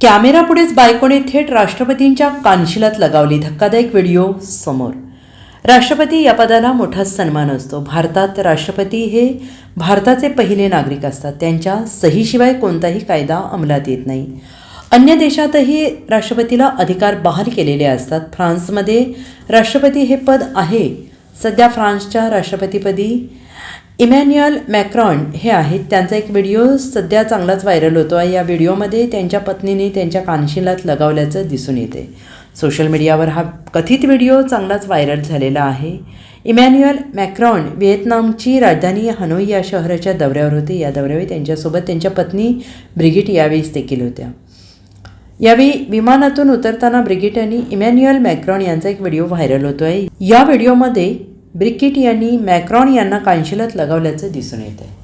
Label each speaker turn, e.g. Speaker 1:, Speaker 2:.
Speaker 1: कॅमेरापुढेच बायकोने थेट राष्ट्रपतींच्या कानशिलात लगावली धक्कादायक व्हिडिओ समोर. राष्ट्रपती या पदाला मोठा सन्मान असतो. भारतात राष्ट्रपती हे भारताचे पहिले नागरिक असतात. त्यांच्या सहीशिवाय कोणताही कायदा अंमलात येत नाही. अन्य देशातही राष्ट्रपतीला अधिकार बहाल केलेले असतात. फ्रान्समध्ये राष्ट्रपती हे पद आहे. सध्या फ्रान्सच्या राष्ट्रपतीपदी इमॅन्युअल मॅक्रॉन हे आहेत. त्यांचा एक व्हिडिओ सध्या चांगलाच व्हायरल होतो आहे. या व्हिडिओमध्ये त्यांच्या पत्नीने त्यांच्या कानशिलात लगावल्याचं दिसून येते. सोशल मीडियावर हा कथित व्हिडिओ चांगलाच व्हायरल झालेला आहे. इमॅन्युअल मॅक्रॉन व्हिएतनामची राजधानी हनोई या शहराच्या दौऱ्यावर होते. या दौऱ्यावेळी त्यांच्यासोबत त्यांच्या पत्नी ब्रिगिट यावेळीस देखील होत्या. यावेळी विमानातून उतरताना ब्रिगिट यांनी इमॅन्युअल मॅक्रॉन यांचा एक व्हिडिओ व्हायरल होतो आहे या व्हिडिओमध्ये ब्रिकिट यांनी मॅक्रॉन यांना कानशिलात लगावल्याचं दिसून येत आहे